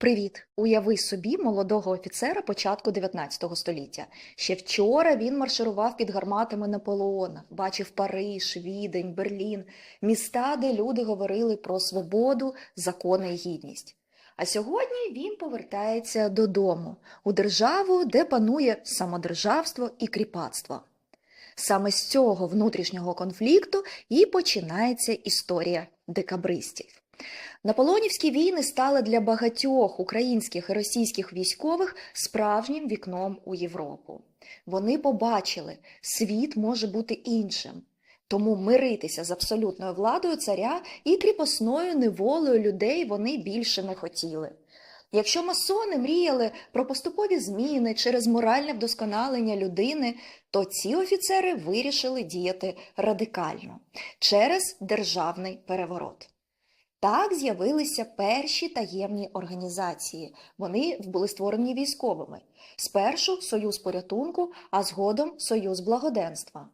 Привіт! Уяви собі молодого офіцера початку 19 століття. Ще вчора він марширував під гарматами Наполеона, бачив Париж, Відень, Берлін, міста, де люди говорили про свободу, закони і гідність. А сьогодні він повертається додому, у державу, де панує самодержавство і кріпацтво. Саме з цього внутрішнього конфлікту і починається історія декабристів. Наполеонівські війни стали для багатьох українських і російських військових справжнім вікном у Європу. Вони побачили, світ може бути іншим. Тому миритися з абсолютною владою царя і кріпосною неволею людей вони більше не хотіли. Якщо масони мріяли про поступові зміни через моральне вдосконалення людини, то ці офіцери вирішили діяти радикально через державний переворот. Так з'явилися перші таємні організації. Вони були створені військовими. Спершу Союз порятунку, а згодом Союз благоденства.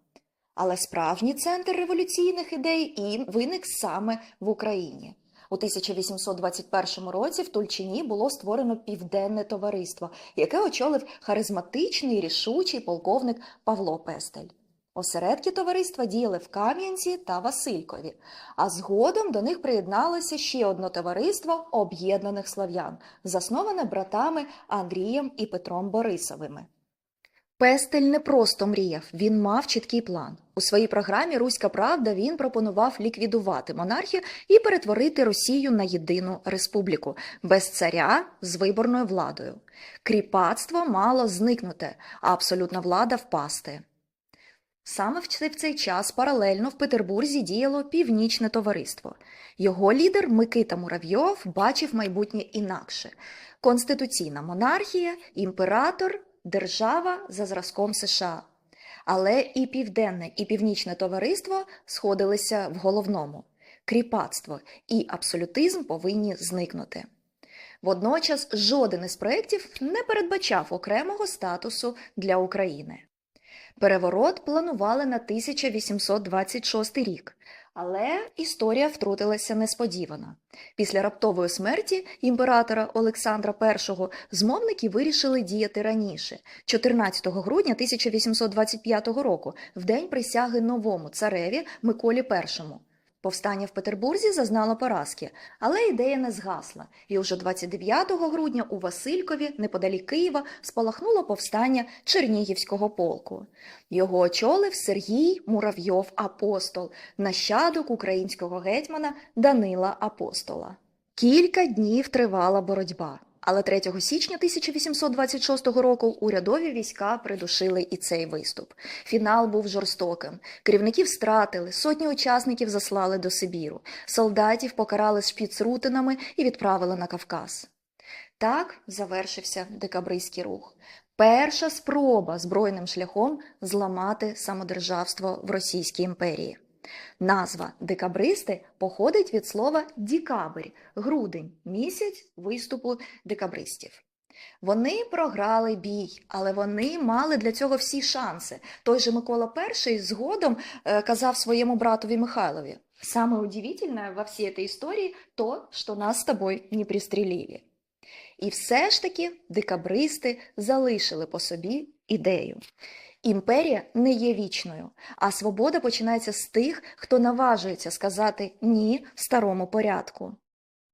Але справжній центр революційних ідей і виник саме в Україні. У 1821 році в Тульчині було створено південне товариство, яке очолив харизматичний рішучий полковник Павло Пестель. Осередки товариства діяли в Кам'янці та Василькові, а згодом до них приєдналося ще одне товариство об'єднаних слав'ян, засноване братами Андрієм і Петром Борисовими. Пестель не просто мріяв, він мав чіткий план. У своїй програмі Руська Правда він пропонував ліквідувати монархію і перетворити Росію на єдину республіку без царя з виборною владою. Кріпацтво мало зникнути, а абсолютна влада впасти. Саме в цей час паралельно в Петербурзі діяло північне товариство. Його лідер Микита Муравйов бачив майбутнє інакше: конституційна монархія, імператор, держава за зразком США. Але і південне, і північне товариство сходилися в головному: кріпацтво і абсолютизм повинні зникнути. Водночас жоден із проєктів не передбачав окремого статусу для України. Переворот планували на 1826 рік, але історія втрутилася несподівано. Після раптової смерті імператора Олександра І змовники вирішили діяти раніше, 14 грудня 1825 року, в день присяги новому цареві Миколі І. Повстання в Петербурзі зазнало поразки, але ідея не згасла, і уже 29 грудня у Василькові, неподалік Києва, спалахнуло повстання Чернігівського полку. Його очолив Сергій Муравйов Апостол, нащадок українського гетьмана Данила Апостола. Кілька днів тривала боротьба. Але 3 січня 1826 року урядові війська придушили і цей виступ. Фінал був жорстоким. Керівників стратили, сотні учасників заслали до Сибіру, солдатів покарали шпіцрутинами і відправили на Кавказ. Так завершився декабристський рух. Перша спроба збройним шляхом зламати самодержавство в Російській імперії. Назва декабристи походить від слова дікабрь, грудень, місяць виступу декабристів. Вони програли бій, але вони мали для цього всі шанси. Той же Микола І згодом е, казав своєму братові Михайлові: «Саме удивительне во всій цій історії то, що нас з тобою не пристрілили. І все ж таки декабристи залишили по собі ідею. Імперія не є вічною, а свобода починається з тих, хто наважується сказати ні старому порядку.